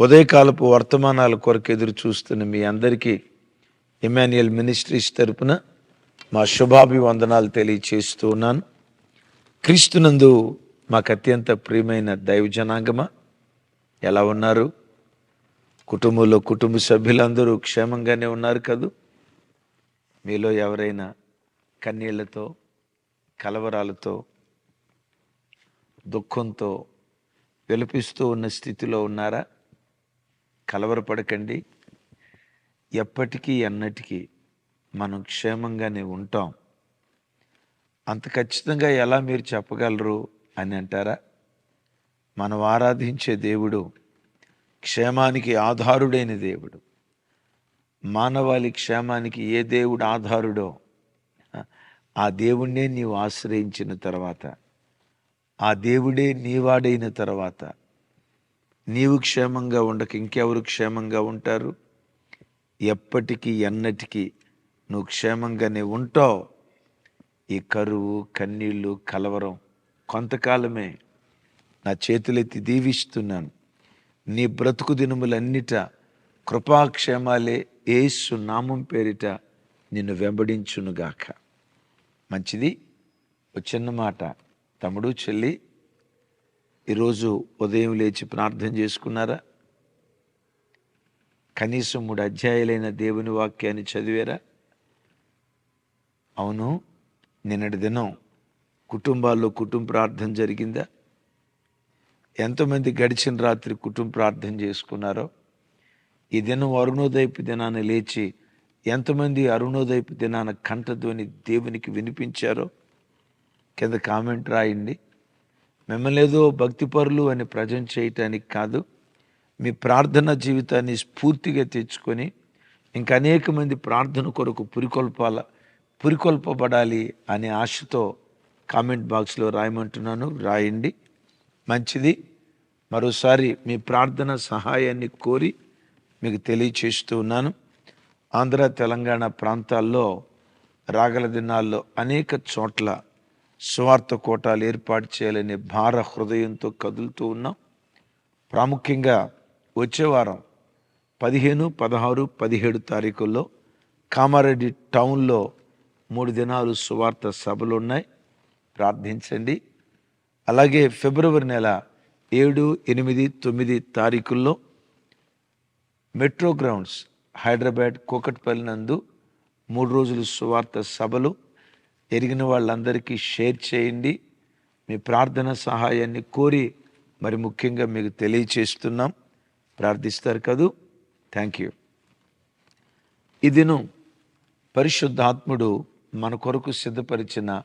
ఉదయకాలపు వర్తమానాల కొరకు ఎదురు చూస్తున్న మీ అందరికీ ఇమాన్యుయల్ మినిస్ట్రీస్ తరపున మా శుభాభివందనాలు తెలియచేస్తూ ఉన్నాను. క్రీస్తునందు మాకు అత్యంత ప్రియమైన దైవ జనాంగమా ఎలా ఉన్నారు? కుటుంబంలో కుటుంబ సభ్యులందరూ క్షేమంగానే ఉన్నారు కదూ? మీలో ఎవరైనా కన్నీళ్ళతో కలవరాలతో దుఃఖంతో విలపిస్తూ ఉన్న స్థితిలో ఉన్నారా? కలవరపడకండి. ఎప్పటికీ ఎన్నటికీ మనం క్షేమంగానే ఉంటాం. అంత ఖచ్చితంగా ఎలా మీరు చెప్పగలరు అని అంటారా? మనం ఆరాధించే దేవుడు క్షేమానికి ఆధారుడైన దేవుడు. మానవాళి క్షేమానికి ఏ దేవుడు ఆధారుడో ఆ దేవుణ్ణే నీవు ఆశ్రయించిన తర్వాత ఆ దేవుడే నీవాడైన తర్వాత నీవు క్షేమంగా ఉండక ఇంకెవరు క్షేమంగా ఉంటారు? ఎప్పటికీ ఎన్నటికీ నువ్వు క్షేమంగానే ఉంటావు. ఈ కరువు కన్నీళ్ళు కలవరం కొంతకాలమే నా చేతులెత్తి దీవిస్తున్నాను. నీ బ్రతుకు దినములన్నిట కృపాక్షేమాలే ఏసు నామం పేరిట నిన్ను వెంబడించునుగాక. మంచిది ఒక చిన్న మాట. తమ్ముడు చెల్లి ఈరోజు ఉదయం లేచి ప్రార్థన చేసుకున్నారా? కనీసం మూడు అధ్యాయులైన దేవుని వాక్యాన్ని చదివారా? అవును నిన్నటి దినం కుటుంబాల్లో కుటుంబ ప్రార్థన జరిగిందా? ఎంతమంది గడిచిన రాత్రి కుటుంబ ప్రార్థన చేసుకున్నారో? ఈ దినం అరుణోదయపు దినాన్ని లేచి ఎంతమంది అరుణోదయపు దినాన కంఠధ్వని దేవునికి వినిపించారో? కింద కామెంట్ రాయండి. మిమ్మల్ని ఏదో భక్తిపరులు అని ప్రజెంట్ చేయటానికి కాదు మీ ప్రార్థన జీవితాన్ని స్ఫూర్తిగా తెచ్చుకొని ఇంకా అనేక మంది ప్రార్థన కొరకు పురికొల్పాల పురికొల్పబడాలి అనే ఆశతో కామెంట్ బాక్స్లో రాయమంటున్నాను. రాయండి. మంచిది. మరోసారి మీ ప్రార్థన సహాయాన్ని కోరి మీకు తెలియచేస్తూ ఉన్నాను. ఆంధ్ర తెలంగాణ ప్రాంతాల్లో రాగల దినాల్లో అనేక చోట్ల స్వార్థ కోటాలు ఏర్పాటు చేయాలనే భార హృదయంతో కదులుతూ ఉన్నాం. ప్రాముఖ్యంగా వచ్చే వారం పదిహేను పదహారు పదిహేడు తారీఖుల్లో కామారెడ్డి టౌన్లో మూడు దినాలు సువార్త సభలు ఉన్నాయి. ప్రార్థించండి. అలాగే ఫిబ్రవరి నెల ఏడు ఎనిమిది తొమ్మిది తారీఖుల్లో మెట్రో గ్రౌండ్స్ హైదరాబాద్ కోకట్పల్లి నందు మూడు రోజులు సువార్త సభలు ఎరిగిన వాళ్ళందరికీ షేర్ చేయండి. మీ ప్రార్థన సహాయాన్ని కోరి మరి ముఖ్యంగా మీకు తెలియచేస్తున్నాం. ప్రార్థిస్తారు కదూ? థ్యాంక్ యూ ఇదిను పరిశుద్ధాత్ముడు మన కొరకు సిద్ధపరిచిన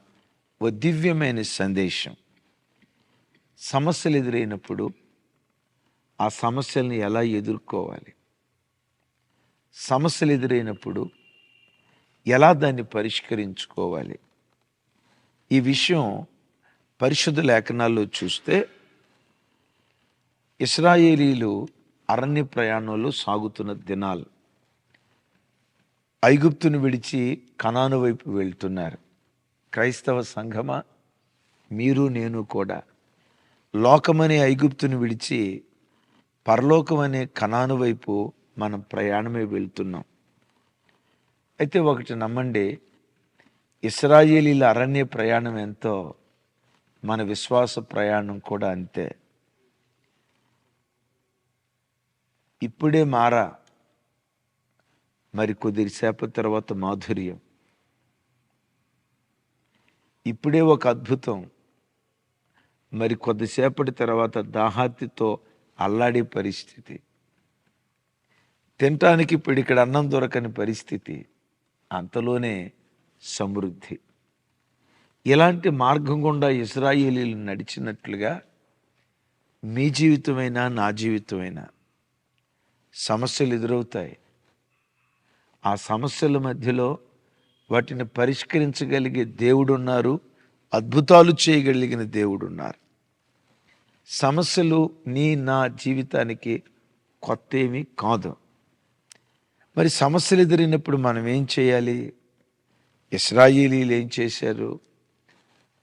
ఓ దివ్యమైన సందేశం. సమస్యలు ఎదురైనప్పుడు ఆ సమస్యల్ని ఎలా ఎదుర్కోవాలి? సమస్యలు ఎదురైనప్పుడు ఎలా దాన్ని పరిష్కరించుకోవాలి? ఈ విషయం పరిశుద్ధ లేఖనాల్లో చూస్తే ఇస్రాయేలీలు అరణ్య ప్రయాణంలో సాగుతున్న దినాలు. ఐగుప్తును విడిచి కనాను వైపు వెళ్తున్నారు. క్రైస్తవ సంఘమా? మీరు నేను కూడా. లోకమనే ఐగుప్తును విడిచి పరలోకం అనే కణాను వైపు మనం ప్రయాణమే వెళ్తున్నాం. అయితే ఒకటి నమ్మండి ఇస్రాయేలీల అరణ్య ప్రయాణం ఎంతో మన విశ్వాస ప్రయాణం కూడా అంతే. ఇప్పుడే మారా మరి కొద్దిసేపటి తర్వాత మాధుర్యం. ఇప్పుడే ఒక అద్భుతం. మరి కొద్దిసేపటి తర్వాత దాహాతితో అల్లాడే పరిస్థితి. తినటానికి ఇప్పుడు ఇక్కడ అన్నం దొరకని పరిస్థితి. అంతలోనే సమృద్ధి. ఇలాంటి మార్గం గుండా ఇస్రాయేలీలు నడిచినట్లుగా మీ జీవితమైనా నా జీవితమైనా సమస్యలు ఎదురవుతాయి. ఆ సమస్యల మధ్యలో వాటిని పరిష్కరించగలిగే దేవుడున్నారు అద్భుతాలు చేయగలిగిన దేవుడున్నారు. సమస్యలు నీ నా జీవితానికి కొత్త ఏమీ కాదు. మరి సమస్యలు ఎదురైనప్పుడు మనం ఏం చేయాలి? ఇస్రాయిలీలు ఏం చేశారు?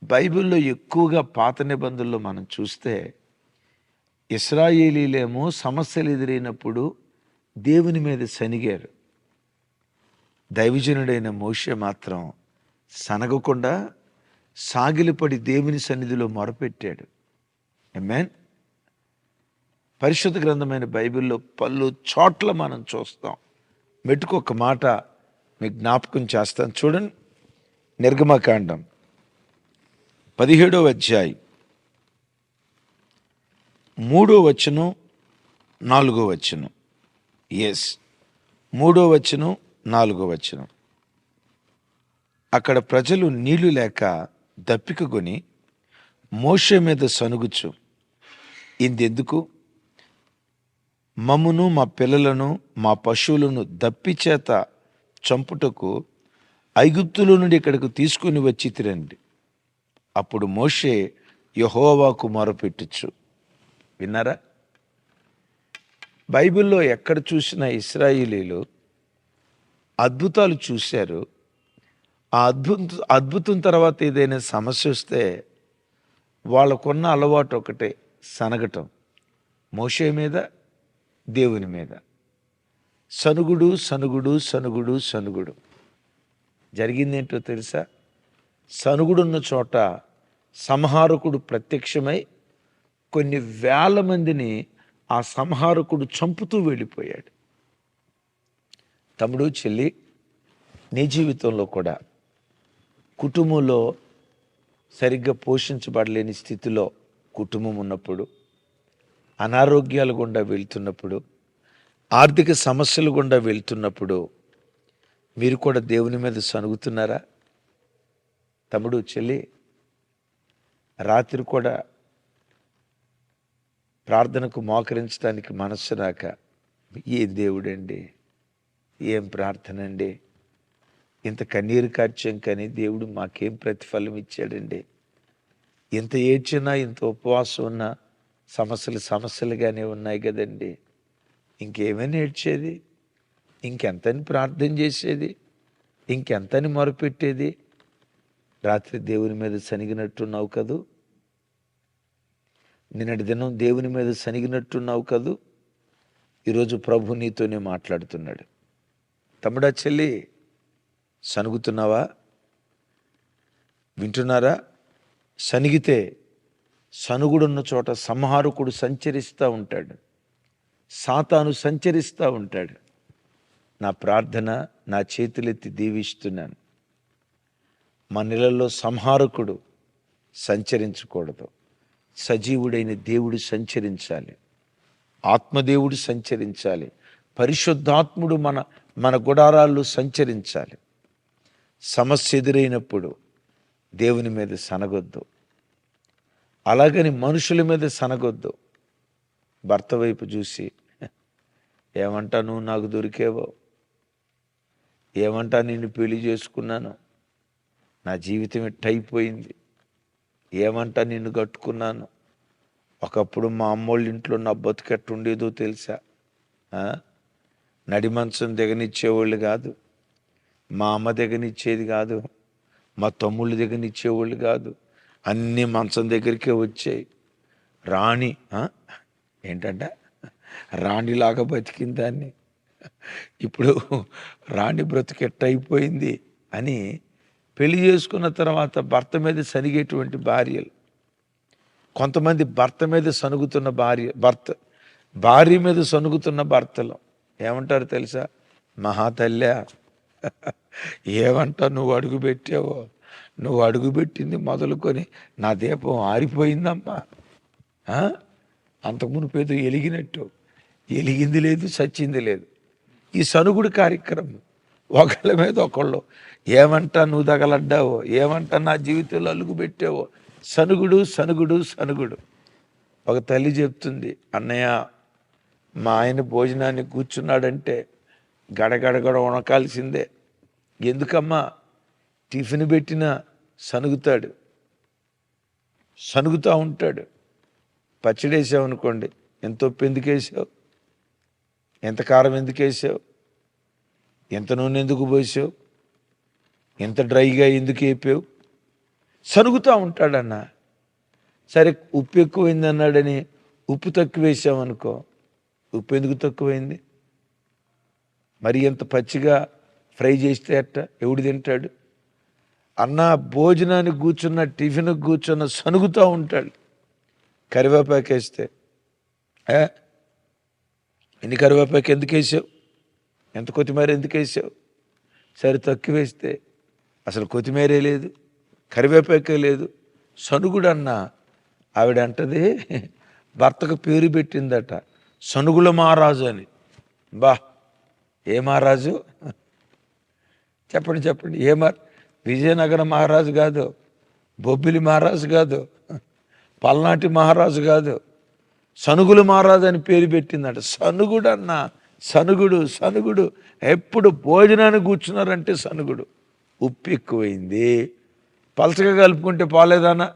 బైబిల్లో ఎక్కువగా పాత నిబంధనలు మనం చూస్తే ఇస్రాయేలీలేమో సమస్యలు ఎదురైనప్పుడు దేవుని మీద శనిగారు. దైవజనుడైన మోషే మాత్రం సనగకుండా సాగిలిపడి దేవుని సన్నిధిలో మొరపెట్టాడు. ఎమ్మెన్ పరిశుద్ధ గ్రంథమైన బైబిల్లో పలు చోట్ల మనం చూస్తాం. మెట్టుకు ఒక మాట మీకు జ్ఞాపకం చేస్తాను. చూడండి నిర్గమకాండం పదిహేడవ అధ్యాయం మూడో వచ్చును నాలుగో వచ్చును ఎస్ మూడో వచ్చును నాలుగో వచనం. అక్కడ ప్రజలు నీళ్ళు లేక దప్పిక మోష మీద సనుగుచు. ఇందెందుకు? మమ్మును మా పిల్లలను మా పశువులను దప్పి చేత చంపుటకు ఐగుప్తులో నుండి ఇక్కడికి తీసుకుని వచ్చి తిరండి. అప్పుడు మోషే యహోవాకు మొరపెట్టచ్చు విన్నారా? బైబిల్లో ఎక్కడ చూసినా ఇస్రాయిలీలు అద్భుతాలు చూశారు. ఆ అద్భుత అద్భుతం తర్వాత ఏదైనా సమస్య వస్తే వాళ్ళకున్న అలవాటు ఒకటే సనగటం. మోషే మీద దేవుని మీద. సనుగుడు సనుగుడు సనుగుడు సనుగుడు. జరిగిందేంటో తెలుసా? సనుగుడున్న చోట సంహారకుడు ప్రత్యక్షమై కొన్ని వేల మందిని ఆ సంహారకుడు చంపుతూ వెళ్ళిపోయాడు. తమ్ముడు చెల్లి నీ జీవితంలో కూడా కుటుంబంలో సరిగ్గా పోషించబడలేని స్థితిలో కుటుంబం ఉన్నప్పుడు అనారోగ్యాలు గుండా వెళ్తున్నప్పుడు ఆర్థిక సమస్యలు గుండా వెళ్తున్నప్పుడు మీరు కూడా దేవుని మీద సనుగుతున్నారా తమ్ముడు చెల్లి రాత్రి కూడా ప్రార్థనకు మోకరించడానికి మనస్సు రాక ఏ దేవుడండి? ఏం ప్రార్థన అండి ఇంత కన్నీరు కార్చాం కానీ దేవుడు మాకేం ప్రతిఫలం ఇచ్చాడండి? ఇంత ఏడ్చినా ఇంత ఉపవాసం ఉన్నా సమస్యలు సమస్యలుగానే ఉన్నాయి కదండి. ఇంకేమైనా ఏడ్చేది? ఇంకెంతని ప్రార్థన చేసేది? ఇంకెంతని మొరపెట్టేది? రాత్రి దేవుని మీద శనిగినట్టున్నావు కదూ? నిన్నటి దినం దేవుని మీద శనిగినట్టున్నావు కదూ? ఈరోజు ప్రభు నీతోనే మాట్లాడుతున్నాడు. తమ్ముడా చెల్లి సనుగుతున్నావా? వింటున్నారా? సనిగితే సనుగుడున్న చోట సంహారకుడు సంచరిస్తూ ఉంటాడు. సాతాను సంచరిస్తూ ఉంటాడు. నా ప్రార్థన నా చేతులెత్తి దీవిస్తున్నాను. మా నెలల్లో సంహారకుడు సంచరించకూడదు. సజీవుడైన దేవుడు సంచరించాలి. ఆత్మదేవుడు సంచరించాలి. పరిశుద్ధాత్ముడు మన మన గుడారాల్లో సంచరించాలి. సమస్య ఎదురైనప్పుడు దేవుని మీద సనగొద్దు. అలాగని మనుషుల మీద సనగొద్దు. భర్త వైపు చూసి ఏమంటా నువ్వు నాకు దొరికేవో? ఏమంటా నిన్ను పెళ్ళి చేసుకున్నాను? నా జీవితం ఎట్టయిపోయింది ఏమంటా నిన్ను కట్టుకున్నాను? ఒకప్పుడు మా అమ్మోళ్ళ ఇంట్లో నా బతుకెట్టుండేదో తెలుసా? నడి మంచం దిగనిచ్చేవాళ్ళు కాదు. మా అమ్మ దిగనిచ్చేది కాదు. మా తమ్ముళ్ళు దిగనిచ్చేవాళ్ళు కాదు. అన్నీ మంచం దగ్గరికే వచ్చాయి. రాణి ఏంటంటే? రాణిలాగా బతికిన దాన్ని. ఇప్పుడు రాణి బ్రతుకెట్టయిపోయింది అని పెళ్ళి చేసుకున్న తర్వాత భర్త మీద సనిగేటువంటి భార్యలు. కొంతమంది భర్త మీద సనుగుతున్న భార్య భర్త భార్య మీద సనుగుతున్న భర్తలు. ఏమంటారు తెలుసా? మహాతల్య ఏమంటా నువ్వు అడుగు పెట్టావో? నువ్వు అడుగు పెట్టింది మొదలుకొని నా దీపం ఆరిపోయిందమ్మా. ఆ? అంతకు ఎలిగినట్టు. ఎలిగింది లేదు చచ్చింది లేదు. ఈ సనుగుడి కార్యక్రమం ఒకళ్ళ మీద ఒకళ్ళు ఏమంటా నువ్వు తగలడ్డావో ఏమంటా నా జీవితంలో అలుగు పెట్టావో సనుగుడు సనుగుడు సనుగుడు. ఒక తల్లి చెప్తుంది అన్నయ్య మా ఆయన భోజనాన్ని కూర్చున్నాడంటే గడగడగడ వణకాల్సిందే. ఎందుకమ్మా? టిఫిన్ పెట్టినా సనుగుతాడు సనుగుతూ ఉంటాడు. పచ్చడి వేసావు అనుకోండి ఎంతో పెందుకేసావు. ఎంత కారం ఎందుకు వేసావు? ఎంత నూనె ఎందుకు పోసావు? ఎంత డ్రైగా ఎందుకు వేపావు? సరుగుతూ ఉంటాడన్న. సరే ఉప్పు ఎక్కువైంది అన్నాడని ఉప్పు తక్కువ వేసామనుకో ఉప్పు ఎందుకు తక్కువైంది? మరి ఎంత పచ్చిగా ఫ్రై చేస్తే అట్ట ఎవడు తింటాడు? అన్న భోజనానికి కూర్చున్న టిఫిన్కి కూర్చున్న సనుగుతూ ఉంటాడు. కరివేపాకు వేస్తే ఏ? ఎన్ని కరివేపాకు ఎందుకు వేసావు? ఎంత కొత్తిమీర ఎందుకు వేసావు? సరే తక్కువ వేస్తే అసలు కొత్తిమీరే లేదు కరివేపాకే లేదు. సనుగుడు అన్న ఆవిడ అంటది భర్తకు పేరు పెట్టిందట సనుగుల మహారాజు అని. బా ఏ మహారాజు? చెప్పండి చెప్పండి ఏ మా విజయనగరం మహారాజు కాదు బొబ్బిలి మహారాజు కాదు పల్నాటి మహారాజు కాదు. సనుగులు మహారాజు అని పేరు పెట్టిందట. సనుగుడు అన్న సనుగుడు సనుగుడు. ఎప్పుడు భోజనానికి కూర్చున్నారంటే సనుగుడు. ఉప్పు ఎక్కువైంది. పలచగా కలుపుకుంటే పోలేదానా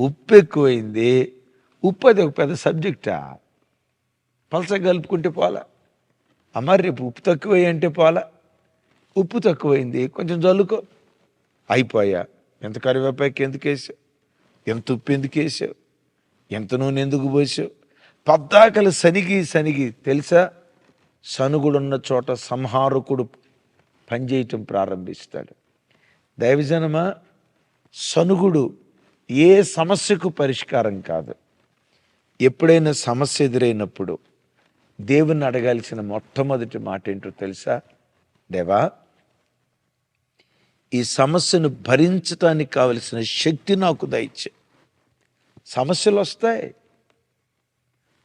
ఉప్పు ఎక్కువైంది. ఉప్పు అది ఒక పెద్ద సబ్జెక్టా? పలచగా కలుపుకుంటే పోలా? అమ్మ రేపు ఉప్పు తక్కువయ్యంటే అంటే పోలా? ఉప్పు తక్కువైంది. కొంచెం జల్లుకో. అయిపోయా. ఎంత కరివేపాకు ఎందుకు వేసావు ఎంత ఉప్పు ఎందుకు వేసావు ఎంత నూనె ఎందుకు పోసావు? పద్దాకలు సనిగి సనిగి తెలుసా? సనుగుడున్న చోట సంహారకుడు పనిచేయటం ప్రారంభిస్తాడు. దైవజనమా సనుగుడు ఏ సమస్యకు పరిష్కారం కాదు. ఎప్పుడైనా సమస్య ఎదురైనప్పుడు దేవుని అడగాల్సిన మొట్టమొదటి మాట ఏంటో తెలుసా? దేవా ఈ సమస్యను భరించటానికి కావలసిన శక్తి నాకు దయచే సమస్యలు వస్తాయి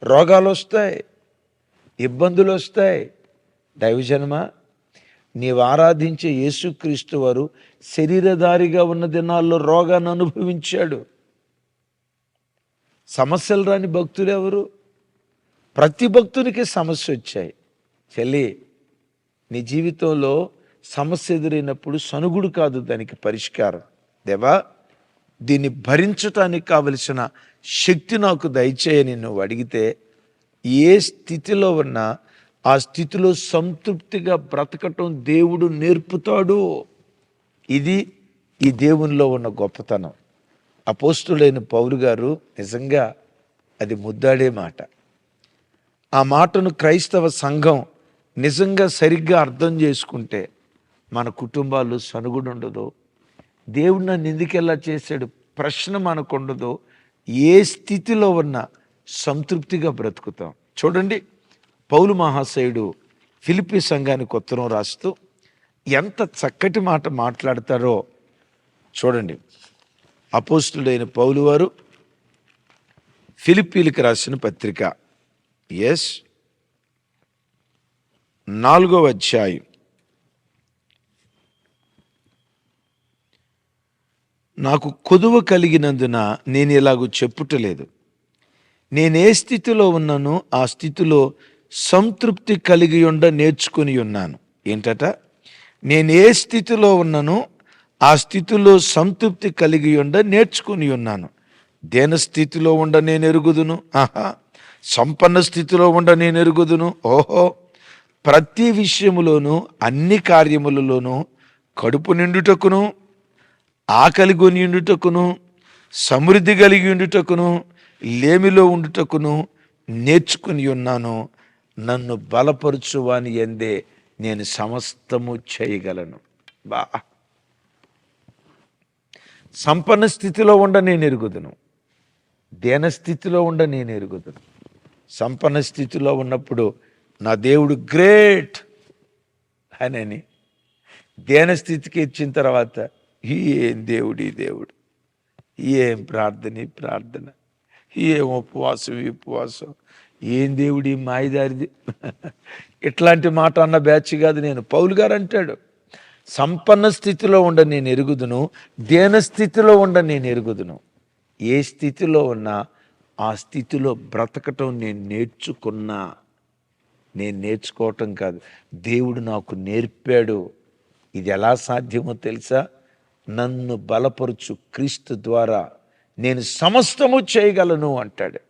రోగాలు వస్తాయి ఇబ్బందులు వస్తాయి దైవజన్మ నీవు ఆరాధించే యేసుక్రీస్తు వారు శరీరధారిగా ఉన్న దినాల్లో రోగాన్ని అనుభవించాడు. సమస్యలు రాని భక్తులు ఎవరు ప్రతి భక్తునికి సమస్య వచ్చాయి చెల్లి నీ జీవితంలో సమస్య ఎదురైనప్పుడు సనుగుడు కాదు దానికి పరిష్కారం. దేవా దీన్ని భరించటానికి కావలసిన శక్తి నాకు దయచేయని నువ్వు అడిగితే ఏ స్థితిలో ఉన్నా ఆ స్థితిలో సంతృప్తిగా బ్రతకటం దేవుడు నేర్పుతాడు. ఇది ఈ దేవునిలో ఉన్న గొప్పతనం. అపోస్తులైన పౌలు గారు నిజంగా అది ముద్దాడే మాట. ఆ మాటను క్రైస్తవ సంఘం నిజంగా సరిగ్గా అర్థం చేసుకుంటే మన కుటుంబాలు సనుగుడు ఉండదు. దేవుడు నన్ను ఎందుకెలా చేశాడు? ప్రశ్న మనకు ఉండదు. ఏ స్థితిలో ఉన్నా సంతృప్తిగా బ్రతుకుతాం. చూడండి పౌలు మహాశయుడు ఫిలిపి సంఘానికి ఉత్తరం రాస్తూ ఎంత చక్కటి మాట మాట్లాడతారో చూడండి. అపోస్తుడైన పౌలు వారు ఫిలిపీలకు రాసిన పత్రిక. ఎస్ నాలుగో అధ్యాయం. నాకు కొదువ కలిగినందున నేను ఇలాగూ చెప్పుటలేదు. నేనే స్థితిలో ఉన్నానో ఆ స్థితిలో సంతృప్తి కలిగి ఉండ నేర్చుకుని ఉన్నాను. ఏంటట? నేను ఏ స్థితిలో ఉన్నానో ఆ స్థితిలో సంతృప్తి కలిగి ఉండ నేర్చుకుని ఉన్నాను. దేన స్థితిలో ఉండ నేను ఎరుగుదును? ఆహా! సంపన్న స్థితిలో ఉండ నేను ఎరుగుదును? ఓహో! ప్రతి విషయములోనూ అన్ని కార్యములలోనూ కడుపు నిండుటకును ఆకలి కొని ఉండుటకును సమృద్ధి కలిగి ఉండుటకును లేమిలో ఉండుటకును నేర్చుకుని ఉన్నాను. నన్ను బలపరుచువాని ఎందే నేను సమస్తము చేయగలను. బా. సంపన్న స్థితిలో ఉండ నేను ఎరుగుదును. దేన స్థితిలో ఉండ నేను ఎరుగుదును. సంపన్న స్థితిలో ఉన్నప్పుడు నా దేవుడు గ్రేట్ అని దేన స్థితికి ఇచ్చిన తర్వాత ఏం దేవుడు ఈ దేవుడు? ఏం ప్రార్థన ఈ ప్రార్థన? ఏం ఉపవాసం ఈ ఉపవాసం? ఏం దేవుడి మాయదారిది? ఇట్లాంటి మాట అన్న బ్యాచ్ కాదు నేను. పౌలు గారు అంటాడు సంపన్న స్థితిలో ఉండ నేను ఎరుగుదును దేన స్థితిలో ఉండ నేను ఎరుగుదును. ఏ స్థితిలో ఉన్నా ఆ స్థితిలో బ్రతకటం నేను నేర్చుకున్నా. నేను నేర్చుకోవటం కాదు. దేవుడు నాకు నేర్పాడు. ఇది ఎలా సాధ్యమో తెలుసా? నన్ను బలపరుచు క్రీస్తు ద్వారా నేను సమస్తము చేయగలను అంటాడు.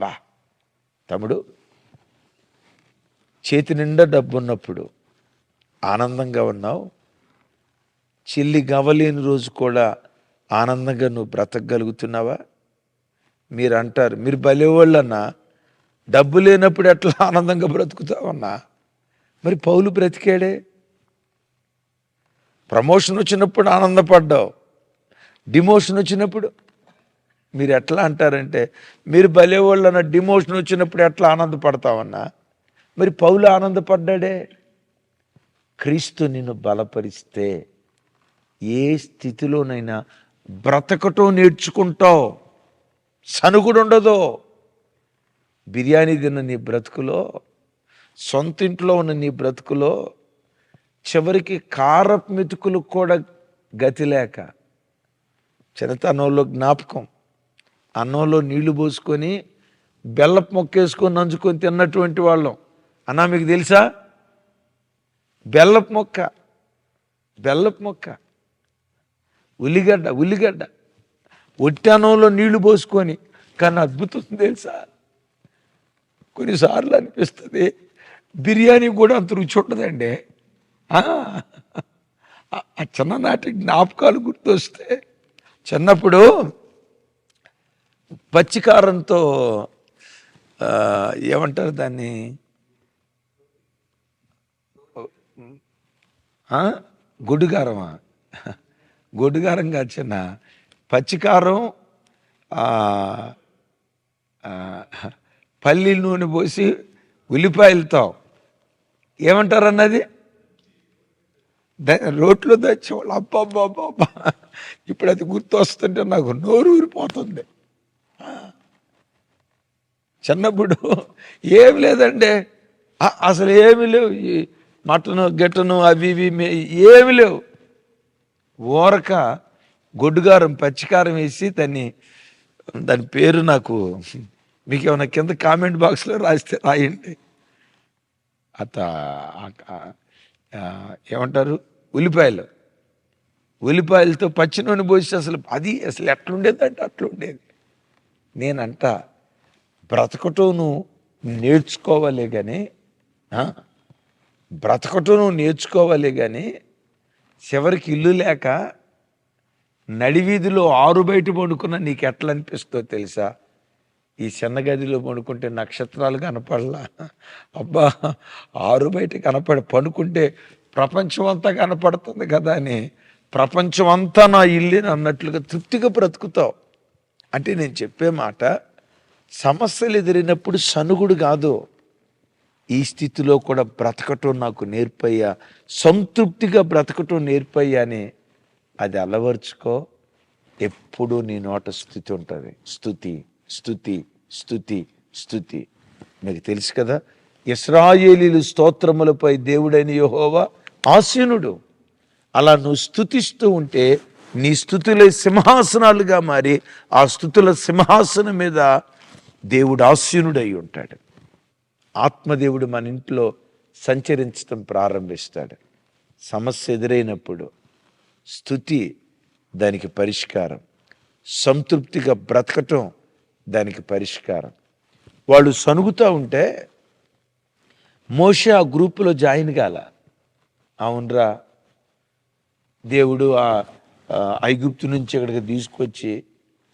వా తమ్ముడు చేతి నిండా డబ్బు ఉన్నప్పుడు ఆనందంగా ఉన్నావు. చెల్లి గవలేని రోజు కూడా ఆనందంగా నువ్వు బ్రతకగలుగుతున్నావా? మీరు అంటారు మీరు బలేవాళ్ళన్నా డబ్బు లేనప్పుడు ఎట్లా ఆనందంగా బ్రతుకుతావన్నా? మరి పౌలు బ్రతికాడే? ప్రమోషన్ వచ్చినప్పుడు ఆనందపడ్డావు. డిమోషన్ వచ్చినప్పుడు? మీరు ఎట్లా అంటారంటే మీరు బలేవాళ్ళన్న డిమోషన్ వచ్చినప్పుడు ఎట్లా ఆనందపడతావన్నా? మరి పౌలు ఆనందపడ్డాడే? క్రీస్తు నిన్ను బలపరిస్తే ఏ స్థితిలోనైనా బ్రతకటం నేర్చుకుంటావు. సనుగుడు ఉండదు బిర్యానీ తిన్న నీ బ్రతుకులో సొంత ఇంట్లో ఉన్న నీ బ్రతుకులో చివరికి కారపు మెతుకులు కూడా గతి లేక చిన్నతనంలో జ్ఞాపకం. అన్నంలో నీళ్ళు పోసుకొని బెల్లపు మొక్కేసుకొని నంచుకొని తిన్నటువంటి వాళ్ళం. అన్నా మీకు తెలుసా? బెల్లపు మొక్క బెల్లపు మొక్క ఉల్లిగడ్డ ఉల్లిగడ్డ. ఒట్టానంలో నీళ్ళు పోసుకొని కానీ అద్భుతం తెలుసా? కొన్నిసార్లు అనిపిస్తుంది బిర్యానీ కూడా అంత రుచి ఉండదండి. ఆ, చిన్ననాటి జ్ఞాపకాలు గుర్తొస్తే చిన్నప్పుడు పచ్చికారంతో ఏమంటారు దాన్ని? గుడ్డుగారమా గొడ్డుగారమా? గొడ్డుగారం కాదు చిన్న పచ్చికారం ఆ, పల్లి నూనె పోసి ఉల్లిపాయలతో ఏమంటారు అన్నది రోడ్లో రోట్లో తెచ్చేవాళ్ళు అబ్బాబ్బాబ్బా ఇప్పుడు అది గుర్తొస్తుంటే నాకు నోరు ఊరిపోతుంది. చిన్నప్పుడు ఏమి లేదండి. అసలు ఏమి లేవు. ఈ మటను గిట్టను అవి ఇవి ఏమి లేవు. ఊరక గొడ్డుగారం పచ్చికారం వేసి దాన్ని దాని పేరు నాకు మీకు ఏమైనా కింద కామెంట్ బాక్స్లో రాస్తే రాయండి. అత ఏమంటారు? ఉల్లిపాయలు. ఉల్లిపాయలతో పచ్చి నూనె పోసి అసలు అది అసలు ఎట్లుండేది అంటే అట్లుండేది. నేనంట బ్రతకటం నేర్చుకోవాలి కానీ ఆ? బ్రతకటం నేర్చుకోవాలి కానీ చివరికి ఇల్లు లేక నడివీధిలో ఆరు బయట పండుకున్న నీకు ఎట్లా అనిపిస్తుందో తెలుసా? ఈ చిన్న గదిలో పడుకుంటే నక్షత్రాలు కనపడలా. అబ్బా ఆరు బయట కనపడ పడుకుంటే ప్రపంచం అంతా కనపడుతుంది కదా అని ప్రపంచం అంతా నా ఇల్లు అన్నట్లుగా తృప్తిగా బ్రతుకుతావు. అంటే నేను చెప్పే మాట సమస్యలు ఎదిరినప్పుడు సనుగుడు కాదు. ఈ స్థితిలో కూడా బ్రతకటం నాకు నేర్పయ్యా. సంతృప్తిగా బ్రతకటం నేర్పయ్యా అని అది అలవర్చుకో. ఎప్పుడూ నీ నోట స్థుతి ఉంటుంది. స్థుతి స్థుతి స్థుతి స్థుతి. మీకు తెలుసు కదా ఇస్రాయేలీలు స్తోత్రములపై దేవుడైన యహోవా ఆసీనుడు. అలా నువ్వు స్థుతిస్తూ ఉంటే నీ స్థుతులే సింహాసనాలుగా మారి ఆ స్థుతుల సింహాసనం మీద దేవుడు ఆసీనుడై ఉంటాడు. ఆత్మదేవుడు మన ఇంట్లో సంచరించడం ప్రారంభిస్తాడు. సమస్య ఎదురైనప్పుడు స్థుతి దానికి పరిష్కారం. సంతృప్తిగా బ్రతకటం దానికి పరిష్కారం. వాళ్ళు సనుగుతూ ఉంటే మోషే ఆ గ్రూపులో జాయిన్ కాల. అవునరా. దేవుడు ఆ ఐగుప్తు నుంచి ఇక్కడికి తీసుకొచ్చి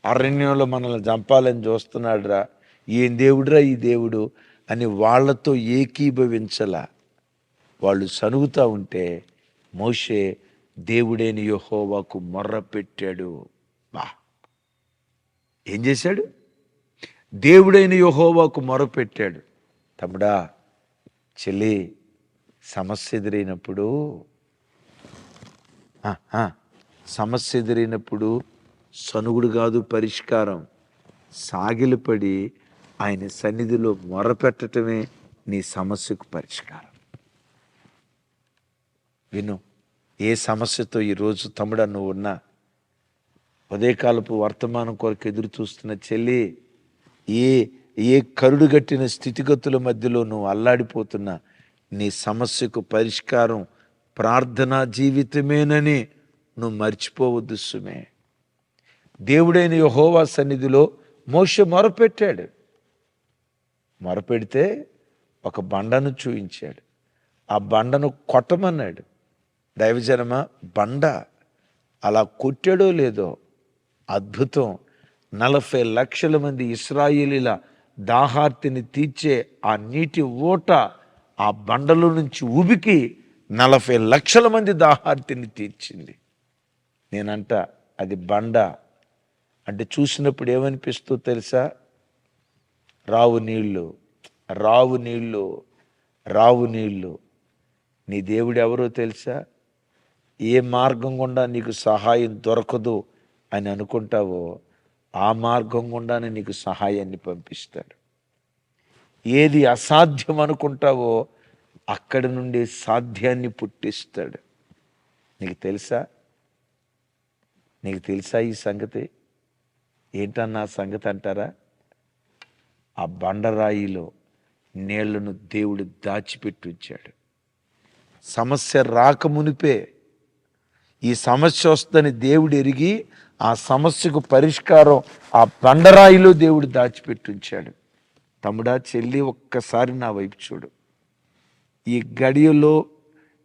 అరణ్యంలో మనల్ని చంపాలని చూస్తున్నాడురా. ఏం దేవుడురా ఈ దేవుడు అని వాళ్ళతో ఏకీభవించలా. వాళ్ళు సనుగుతూ ఉంటే మోషే దేవుడేని యహోవాకు మొర్ర పెట్టాడు. బా. ఏం చేశాడు? దేవుడైన యహోవాకు మొర పెట్టాడు. తమ్ముడా చెల్లి సమస్య ఎదురైనప్పుడు ఆ, ఆ, సమస్య ఎదురైనప్పుడు సనుగుడు కాదు పరిష్కారం. సాగిలపడి ఆయన సన్నిధిలో మొరపెట్టడమే నీ సమస్యకు పరిష్కారం. విను ఏ సమస్యతో ఈరోజు తమ్ముడ నువ్వు ఉన్నా ఉదయకాలపు వర్తమానం కొరకు ఎదురు చూస్తున్న చెల్లి ఏ ఏ కరుడుగట్టిన స్థితిగతుల మధ్యలో నువ్వు అల్లాడిపోతున్నా నీ సమస్యకు పరిష్కారం ప్రార్థనా జీవితమేనని నువ్వు మర్చిపోవద్దు సుమే. దేవుడైన యహోవా సన్నిధిలో మోష మొరపెట్టాడు. మొరపెడితే ఒక బండను చూయించాడు. ఆ బండను కొట్టమన్నాడు. దైవజనమ బండ అలా కొట్టాడో లేదో అద్భుతం. నలభై లక్షల మంది ఇస్రాయిలీల దాహార్తిని తీర్చే ఆ నీటి ఓట ఆ బండలో నుంచి ఉబికి నలభై లక్షల మంది దాహార్తిని తీర్చింది. నేనంట అది బండ. అంటే చూసినప్పుడు ఏమనిపిస్తూ తెలుసా? రావు నీళ్ళు రావు నీళ్ళు రావు నీళ్ళు. నీ దేవుడు ఎవరో తెలుసా? ఏ మార్గం గుండా నీకు సహాయం దొరకదు అని అనుకుంటావో ఆ మార్గం గుండానే నీకు సహాయాన్ని పంపిస్తాడు. ఏది అసాధ్యం అనుకుంటావో అక్కడి నుండి సాధ్యాన్ని పుట్టిస్తాడు. నీకు తెలుసా? నీకు తెలుసా ఈ సంగతి? ఏంటన్నా సంగతి అంటారా? ఆ బండరాయిలో నీళ్ళను దేవుడు దాచిపెట్టి ఉంచాడు సమస్య రాకమునిపే ఈ సమస్య వస్తుందని దేవుడు ఎరిగి ఆ సమస్యకు పరిష్కారం ఆ బండరాయిలో దేవుడు దాచిపెట్టి ఉంచాడు తమ్ముడా చెల్లి ఒక్కసారి నా వైపు చూడు. ఈ గడియలో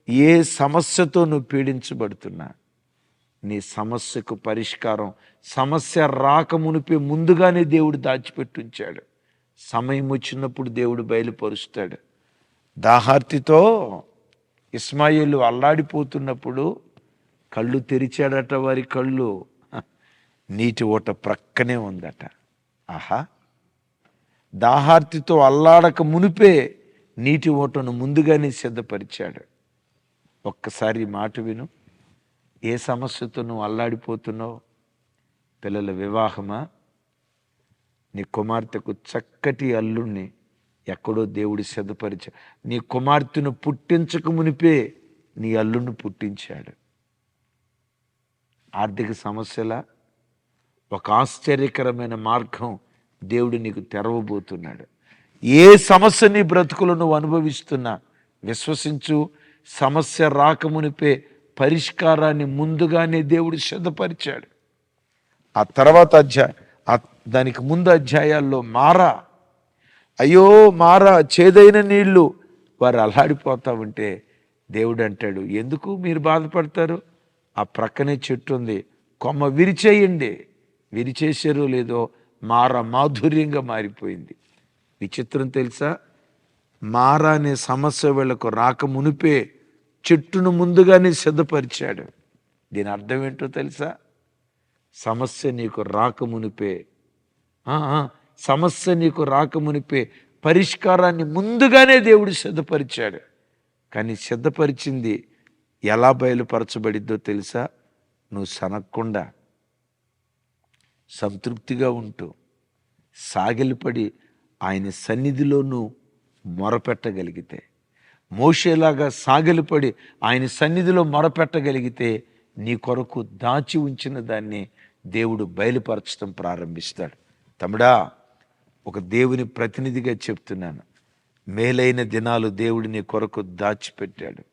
ఏ సమస్యతో నువ్వు పీడించబడుతున్నా నీ సమస్యకు పరిష్కారం సమస్య రాకమునిపే ముందుగానే దేవుడు దాచిపెట్టుంచాడు సమయం వచ్చినప్పుడు దేవుడు బయలుపరుస్తాడు. దాహార్తితో ఇస్మాయిలు అల్లాడిపోతున్నప్పుడు కళ్ళు తెరిచాడట వారి కళ్ళు. నీటి ఓట ప్రక్కనే ఉందట. ఆహా! దాహార్తితో అల్లాడక మునిపే నీటి ఓటను ముందుగానే సిద్ధపరిచాడు. ఒక్కసారి మాట విను. ఏ సమస్యతో నువ్వు అల్లాడిపోతున్నావు? పిల్లల వివాహమా? నీ కుమార్తెకు చక్కటి అల్లుణ్ణి ఎక్కడో దేవుడు సిద్ధపరిచా నీ కుమార్తెను పుట్టించక మునిపే నీ అల్లుణ్ణి పుట్టించాడు. ఆర్థిక సమస్యల? ఒక ఆశ్చర్యకరమైన మార్గం దేవుడు నీకు తెరవబోతున్నాడు. ఏ సమస్య నీ బ్రతుకులు నువ్వు అనుభవిస్తున్నా విశ్వసించు. సమస్య రాకమునిపే పరిష్కారాన్ని ముందుగానే దేవుడు సిద్ధపరిచాడు. ఆ తర్వాత అధ్యాయ దానికి ముందు అధ్యాయాల్లో మారా. అయ్యో మారా చేదైన నీళ్ళు. వారు అల్లాడిపోతా ఉంటే దేవుడు అంటాడు ఎందుకు మీరు బాధపడతారు? ఆ ప్రక్కనే చెట్టు ఉంది. కొమ్మ విరిచేయండి. విరిచేసారో లేదో మార మాధుర్యంగా మారిపోయింది. విచిత్రం తెలుసా? మార అనే సమస్య వీళ్ళకు రాక మునిపే చెట్టును ముందుగానే సిద్ధపరిచాడు. దీని అర్థం ఏంటో తెలుసా? సమస్య నీకు రాక మునిపే ఆ, సమస్య నీకు రాక మునిపే పరిష్కారాన్ని ముందుగానే దేవుడు సిద్ధపరిచాడు. కానీ సిద్ధపరిచింది ఎలా బయలుపరచబడిద్దో తెలుసా? నువ్వు సనక్కుండా సంతృప్తిగా ఉంటూ సాగిలిపడి ఆయన సన్నిధిలోనూ మొరపెట్టగలిగితే మోషేలాగా సాగిలిపడి ఆయన సన్నిధిలో మొరపెట్టగలిగితే నీ కొరకు దాచి ఉంచిన దాన్ని దేవుడు బయలుపరచడం ప్రారంభిస్తాడు. తమ్ముడా ఒక దేవుని ప్రతినిధిగా చెప్తున్నాను. మేలైన దినాలు దేవుడు నీ కొరకు దాచిపెట్టాడు.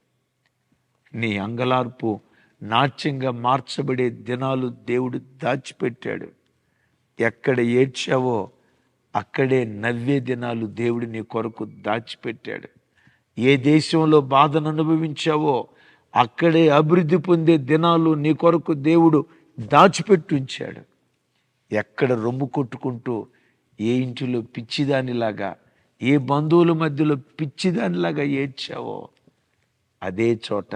నీ అంగలార్పు నాట్యంగా మార్చబడే దినాలు దేవుడు దాచిపెట్టాడు. ఎక్కడ ఏడ్చావో అక్కడే నవ్వే దినాలు దేవుడు నీ కొరకు దాచిపెట్టాడు. ఏ దేశంలో బాధను అనుభవించావో అక్కడే అభివృద్ధి పొందే దినాలు నీ కొరకు దేవుడు దాచిపెట్టి ఉంచాడు. ఎక్కడ రొమ్ము కొట్టుకుంటూ ఏ ఇంటిలో పిచ్చిదానిలాగా ఏ బంధువుల మధ్యలో పిచ్చిదానిలాగా ఏడ్చావో అదే చోట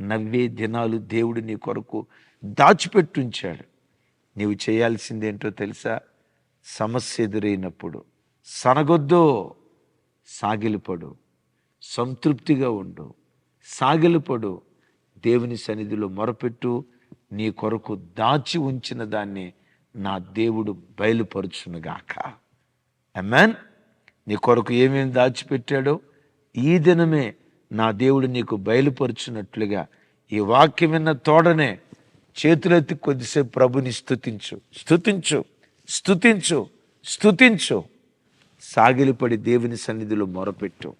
నవ్వే దినాలు దేవుడు నీ కొరకు దాచిపెట్టుంచాడు నీవు చేయాల్సిందేంటో తెలుసా? సమస్య ఎదురైనప్పుడు సనగొద్దు సాగిలిపడు. సంతృప్తిగా ఉండు. సాగిలిపడు. దేవుని సన్నిధిలో మొరపెట్టు. నీ కొరకు దాచి ఉంచిన దాన్ని నా దేవుడు బయలుపరుచునుగాక. అమ్మాన్ నీ కొరకు ఏమేమి దాచిపెట్టాడో ఈ దినమే నా దేవుడు నీకు బయలుపరుచున్నట్లుగా ఈ వాక్యం విన్న తోడనే చేతులెత్తి కొద్దిసేపు ప్రభుని స్తుతించు. స్తుతించు స్థుతించు స్తుతించు. సాగిలిపడి దేవుని సన్నిధిలో మొరపెట్టు.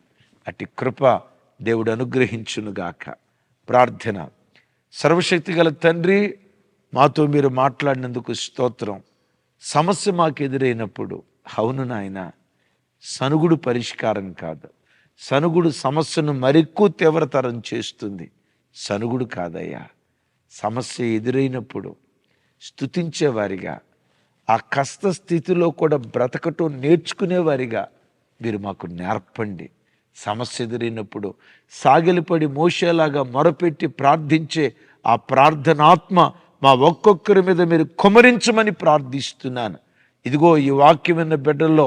అటు కృప దేవుడు అనుగ్రహించునుగాక ప్రార్థన. సర్వశక్తి గల తండ్రి మాతో మీరు మాట్లాడినందుకు స్తోత్రం. సమస్య మాకు ఎదురైనప్పుడు అవును నాయన సనుగుడు పరిష్కారం కాదు. సనుగుడు సమస్యను మరెక్కువ తీవ్రతరం చేస్తుంది. సనుగుడు కాదయ్యా. సమస్య ఎదురైనప్పుడు స్తుతించేవారిగా ఆ కష్ట స్థితిలో కూడా బ్రతకటం నేర్చుకునేవారిగా మీరు మాకు నేర్పండి. సమస్య ఎదురైనప్పుడు సాగిలిపడి మోసేలాగా మొరపెట్టి ప్రార్థించే ఆ ప్రార్థనాత్మ మా ఒక్కొక్కరి మీద మీరు కుమరించమని ప్రార్థిస్తున్నాను. ఇదిగో ఈ వాక్యం విన్న బిడ్డల్లో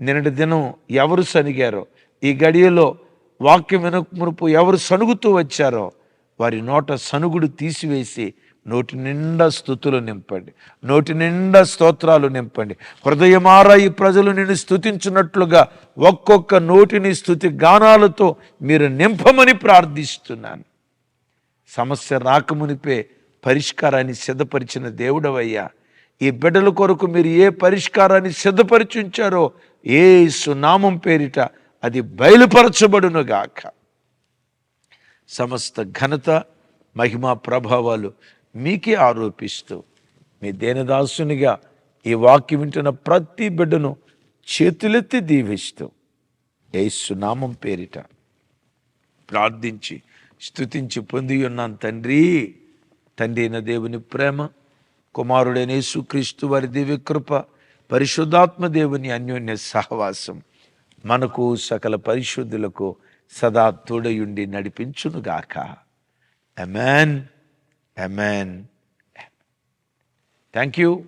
నిన్నటి దినం ఎవరు సనిగారో ఈ గడియలో వాక్యం వినక మునుపు ఎవరు సనుగుతూ వచ్చారో వారి నోట సనుగుడు తీసివేసి నోటి నిండా స్థుతులు నింపండి. నోటి నిండా స్తోత్రాలు నింపండి. హృదయమారా ఈ ప్రజలు నిన్ను స్థుతించినట్లుగా ఒక్కొక్క నోటిని స్థుతి గానాలతో మీరు నింపమని ప్రార్థిస్తున్నాను. సమస్య రాకమునిపే పరిష్కారాన్ని సిద్ధపరిచిన దేవుడవయ్యా. ఈ బిడ్డల కొరకు మీరు ఏ పరిష్కారాన్ని సిద్ధపరిచి ఉంచారో ఏ సునామం పేరిట అది బయలుపరచబడునుగాక. సమస్త ఘనత మహిమా ప్రభావాలు మీకే ఆరోపిస్తూ మీ దేనదాసునిగా ఈ వాక్యం వింటున్న ప్రతి బిడ్డను చేతులెత్తి దీవిస్తూ ఏసునామం పేరిట ప్రార్థించి స్తుతించి పొంది ఉన్నాను తండ్రి. తండ్రి అయిన దేవుని ప్రేమ కుమారుడైన యేసుక్రీస్తు వారి దివ్య కృప పరిశుద్ధాత్మ దేవుని అన్యోన్య సహవాసం మనకు సకల పరిశుద్ధులకు సదా తోడయుండి నడిపించునుగాక. Amen amen thank you